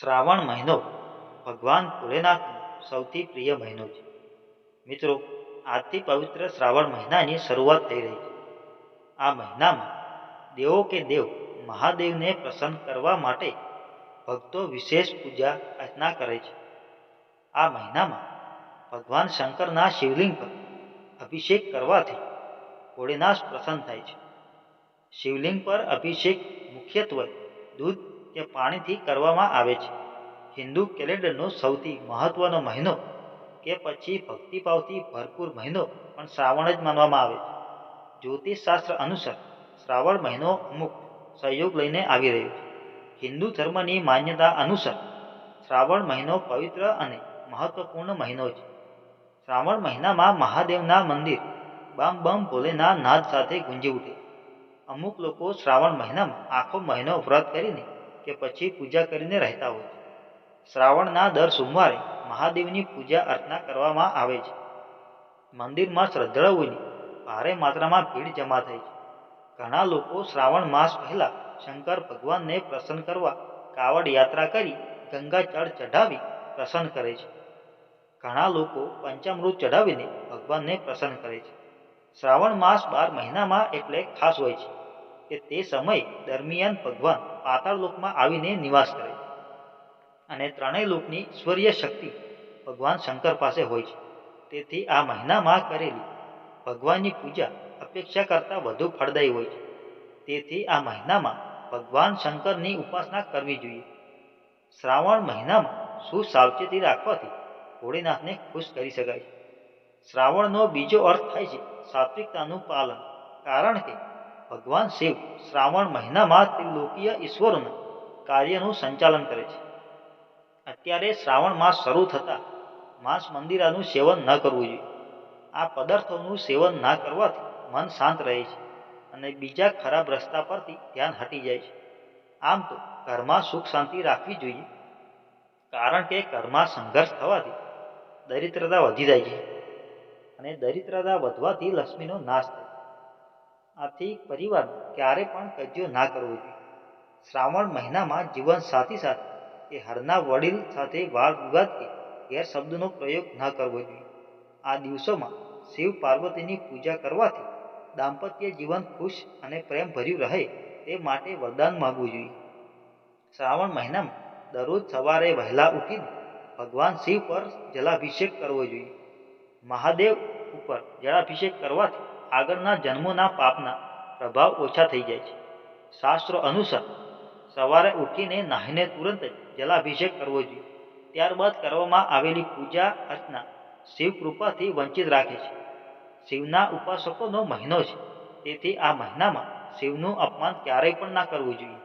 શ્રાવણ મહિનો ભગવાન ભોલેનાથનો સૌથી પ્રિય મહિનો છે. મિત્રો, આજથી પવિત્ર શ્રાવણ મહિનાની શરૂઆત થઈ રહી છે. આ મહિનામાં દેવો કે દેવ મહાદેવને પ્રસન્ન કરવા માટે ભક્તો વિશેષ પૂજા, અર્ચના કરે છે. આ મહિનામાં ભગવાન શંકરના શિવલિંગ પર અભિષેક કરવાથી ભોળેનાથ પ્રસન્ન થાય છે. શિવલિંગ પર અભિષેક મુખ્યત્વે દૂધ કે પાણીથી કરવામાં આવે છે. હિન્દુ કેલેન્ડરનો સૌથી મહત્વનો મહિનો કે પછી ભક્તિભાવથી ભરપૂર મહિનો પણ શ્રાવણ જ માનવામાં આવે છે. જ્યોતિષશાસ્ત્ર અનુસાર શ્રાવણ મહિનો અમુક સહયોગ લઈને આવી રહ્યો છે. હિન્દુ ધર્મની માન્યતા અનુસાર શ્રાવણ મહિનો પવિત્ર અને મહત્વપૂર્ણ મહિનો છે. શ્રાવણ મહિનામાં મહાદેવના મંદિર બમ બમ ભોલેના નાદ સાથે ગુંજી ઉઠે. અમુક લોકો શ્રાવણ મહિનામાં આખો મહિનો વ્રત કરીને કે પછી પૂજા કરીને રહેતા હોય છે. શ્રાવણના દર સોમવારે મહાદેવની પૂજા અર્ચના કરવામાં આવે છે. મંદિરમાં શ્રદ્ધાળુઓની ભારે માત્રામાં ભીડ જમા થાય છે. ઘણા લોકો શ્રાવણ માસ પહેલા શંકર ભગવાનને પ્રસન્ન કરવા કાવડ યાત્રા કરી ગંગા જળ ચઢાવી પ્રસન્ન કરે છે. ઘણા લોકો પંચામૃત ચઢાવીને ભગવાનને પ્રસન્ન કરે છે. શ્રાવણ માસ બાર મહિનામાં એટલે ખાસ હોય છે. કે તે સમય દરમિયાન ભગવાન પાતાળ લોકમાં આવીને નિવાસ કરે. અને ત્રણેય લોકની ઈશ્વરીય શક્તિ ભગવાન શંકર પાસે હોય છે. તેથી આ મહિનામાં કરેલી ભગવાનની પૂજા અપેક્ષા કરતાં વધુ ફળદાયી હોય છે. તેથી આ મહિનામાં ભગવાન શંકરની ઉપાસના કરવી જોઈએ. શ્રાવણ મહિનામાં શું સાવચેતી રાખવાથી ભોળેનાથને ખુશ કરી શકાય શ્રાવણનો બીજો અર્થ થાય છે સાત્વિકતાનું પાલન. કારણ કે ભગવાન શિવ શ્રાવણ મહિનામાં ત્રિલોકીય ઈશ્વરોના કાર્યનું સંચાલન કરે છે. અત્યારે શ્રાવણ માસ શરૂ થતાં માંસ મંદિરાનું સેવન ન કરવું જોઈએ. આ પદાર્થોનું સેવન ના કરવાથી મન શાંત રહે છે અને બીજા ખરાબ રસ્તા પરથી ધ્યાન હટી જાય છે. આમ તો ઘરમાં સુખ શાંતિ રાખવી જોઈએ. કારણ કે ઘરમાં સંઘર્ષ થવાથી દરિદ્રતા વધી જાય છે અને દરિદ્રતા વધવાથી લક્ષ્મીનો નાશ થાય આથી પરિવાર ક્યારે પણ કજ્યો ના કરવો જોઈએ. શ્રાવણ મહિનામાં જીવન સાથી સાથે કે હરના વડીલ સાથે વાદ વિવાદ કે ગેરશબ્દનો પ્રયોગ ન કરવો જોઈએ. આ દિવસોમાં શિવ પાર્વતીની પૂજા કરવાથી દાંપત્ય જીવન ખુશ અને પ્રેમ ભર્યું રહે તે માટે વરદાન માગવું જોઈએ. શ્રાવણ મહિનામાં દરરોજ સવારે વહેલા ઉઠીને ભગવાન શિવ પર જલાભિષેક કરવો જોઈએ. મહાદેવ ઉપર જળાભિષેક કરવાથી આગળના જન્મોના પાપના પ્રભાવ ઓછા થઈ જાય છે. શાસ્ત્રો અનુસાર સવારે ઉઠીને નાહીને તુરંત જ જલાભિષેક કરવો જોઈએ. ત્યારબાદ કરવામાં આવેલી પૂજા, અર્ચના શિવ કૃપાથી વંચિત રાખે છે. શિવના ઉપાસકોનો મહિનો છે. તેથી આ મહિનામાં શિવનું અપમાન ક્યારેય પણ ના કરવું જોઈએ.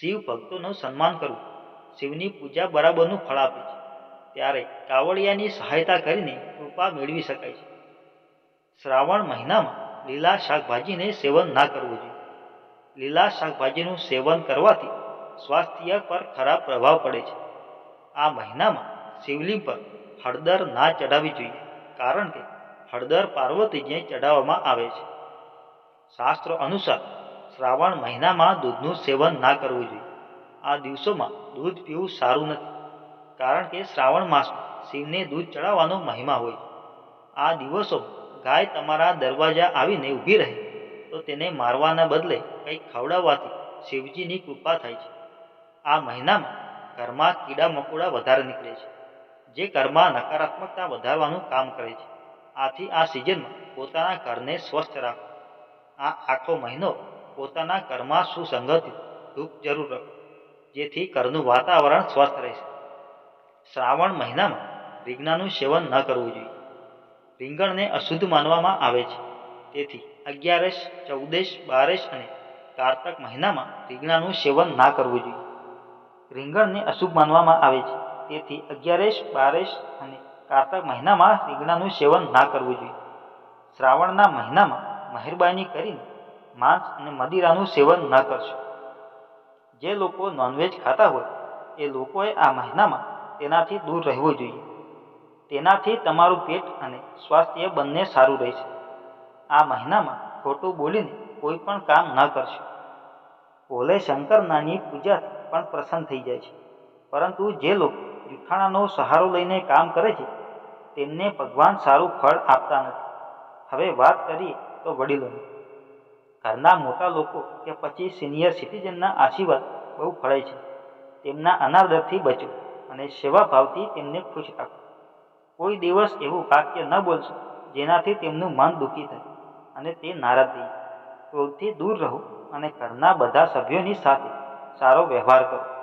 શિવ ભક્તોનું સન્માન કરવું શિવની પૂજા બરાબરનું ફળ આપે છે. ત્યારે કાવડિયાની સહાયતા કરીને કૃપા મેળવી શકાય છે. શ્રાવણ મહિનામાં લીલા શાકભાજીને સેવન ના કરવું જોઈએ. લીલા શાકભાજીનું સેવન કરવાથી સ્વાસ્થ્ય પર ખરાબ પ્રભાવ પડે છે. આ મહિનામાં શિવલિંગ પર હળદર ના ચડાવવી જોઈએ, કારણ કે હળદર પાર્વતીજીને ચડાવવામાં આવે છે. શાસ્ત્રો અનુસાર શ્રાવણ મહિનામાં દૂધનું સેવન ના કરવું જોઈએ. આ દિવસોમાં દૂધ પીવું સારું નથી, કારણ કે શ્રાવણ માસમાં શિવને દૂધ ચડાવવાનો મહિમા હોય આ દિવસોમાં ગાય તમારા દરવાજા આવીને ઊભી રહે, તો તેને મારવાના બદલે કંઈક ખવડાવવાથી શિવજીની કૃપા થાય છે. આ મહિનામાં ઘરમાં કીડા મકોડા વધારે નીકળે છે, જે ઘરમાં નકારાત્મકતા વધારવાનું કામ કરે છે. આથી આ સિઝનમાં પોતાના ઘરને સ્વસ્થ રાખો. આ આખો મહિનો પોતાના ઘરમાં સુસંગત ધૂપ જરૂર રાખો, જેથી ઘરનું વાતાવરણ સ્વસ્થ રહેશે. શ્રાવણ મહિનામાં વિજ્ઞાનનું સેવન ન કરવું જોઈએ. રીંગણને અશુદ્ધ માનવામાં આવે છે. તેથી અગિયારસ ચૌદશ બારસ અને કારતક મહિનામાં રીંગણાનું સેવન ના કરવું જોઈએ. રીંગણને અશુભ માનવામાં આવે છે. તેથી અગિયારસ, બારસ અને કારતક મહિનામાં રીંગણાનું સેવન ના કરવું જોઈએ. શ્રાવણના મહિનામાં મહેરબાની કરીને માંસ અને મદિરાનું સેવન ન કરશો. જે લોકો નોનવેજ ખાતા હોય, એ લોકોએ આ મહિનામાં તેનાથી દૂર રહેવું જોઈએ. તેનાથી તમારું પેટ અને સ્વાસ્થ્ય બંને સારું રહેશે. આ મહિનામાં ખોટું બોલીને કોઈ પણ કામ ન કરશો. ભોલે શંકરનાની પૂજાથી પણ પ્રસન્ન થઈ જાય છે. પરંતુ જે લોકો જૂઠાણાનો સહારો લઈને કામ કરે છે, તેમને ભગવાન સારું ફળ આપતા નથી. હવે વાત કરીએ તો વડીલોની. ઘરના મોટા લોકો કે પછી સિનિયર સિટીઝનના આશીર્વાદ બહુ ફળે છે. તેમના અનાદરથી બચો અને સેવાભાવથી તેમને ખુશ રાખો. કોઈ દિવસ એવું વાક્ય ન બોલશો જેનાથી તેમનું મન દુઃખી થાય અને તે નારાજ થઈ ક્રોધથી દૂર રહો અને ઘરના બધા સભ્યોની સાથે સારો વ્યવહાર કરો.